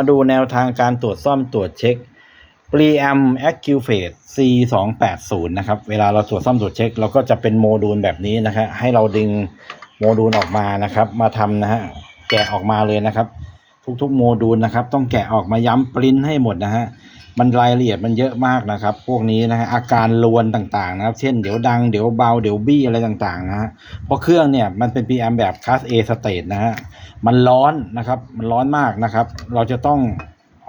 มาดูแนวทางการตรวจซ่อมตรวจเช็ค Preamp Accuvate C 2 8 0นะครับ เวลาเราตรวจซ่อมตรวจเช็ค เราก็จะเป็นโมดูลแบบนี้นะครับให้เราดึงโมดูลออกมานะครับ มาทำนะฮะ แกะออกมาเลยนะครับ ทุกๆโมดูลนะครับ ต้องแกะออกมาย้ำปริ้นให้หมดนะฮะ มันรายละเอียดมันเยอะมากนะครับ พวกนี้นะฮะอาการลวนต่างๆนะครับ เช่นเดี๋ยวดังเดี๋ยวเบาเดี๋ยวบี้อะไรต่างๆนะฮะเพราะเครื่องเนี่ยมันเป็น PM แบบ Class A State นะฮะมันร้อนนะครับ มันร้อนมากนะครับ เราจะต้อง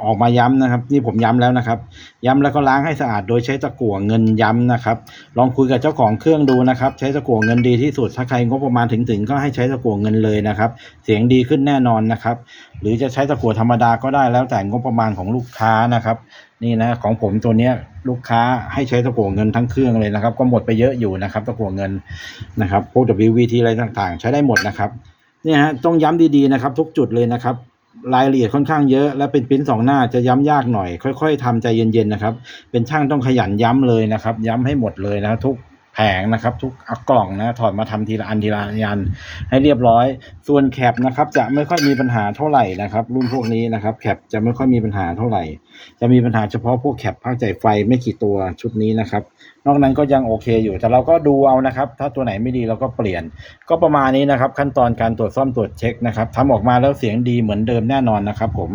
ออกมาย้ำนะครับ นี่ผมย้ำแล้วนะครับ ย้ำแล้วก็ล้างให้สะอาดโดยใช้ตะกั่วเงินย้ำนะครับ ลองคุยกับเจ้าของเครื่องดูนะครับ ใช้ตะกั่วเงินดีที่สุดถ้าใครงบประมาณถึงถึงก็ให้ใช้ตะกั่วเงินเลยนะครับ เสียงดีขึ้นแน่นอนนะครับ หรือจะใช้ตะกั่วธรรมดาก็ได้แล้วแต่งบประมาณของลูกค้านะครับ นี่นะของผมตัวเนี้ยลูกค้าให้ใช้ตะกั่วเงินทั้งเครื่องเลยนะครับ ก็หมดไปเยอะอยู่นะครับตะกั่วเงินนะครับพวก WVT อะไรต่างๆ ใช้ได้หมดนะครับเนี่ยฮะต้องย้ำดีๆนะครับ ทุกจุดเลยนะครับ รายละเอียดค่อนข้างเยอะ และเป็นปิ้นสองหน้าจะย้ำยากหน่อย ค่อย ๆทำใจเย็นๆนะครับ เป็นช่างต้องขยันย้ำเลยนะครับ ย้ำให้หมดเลยนะทุก งนะครับ ทุกกล่องนะถอดมาทำทีละอันทีละอันให้เรียบร้อย ส่วนแคปนะครับ จะไม่ค่อยมีปัญหาเท่าไหร่นะครับ รุ่นพวกนี้นะครับแคปจะไม่ค่อยมีปัญหาเท่าไหร่ จะมีปัญหาเฉพาะพวกแคปภาคจ่ายไฟไม่กี่ตัวชุดนี้นะครับ นอกนั้นก็ยังโอเคอยู่แต่เราก็ดูเอานะครับ ถ้าตัวไหนไม่ดีเราก็เปลี่ยน ก็ประมาณนี้นะครับ ขั้นตอนการตรวจซ่อมตรวจเช็คนะครับทำออกมาแล้วเสียงดีเหมือนเดิมแน่นอนนะครับ ผม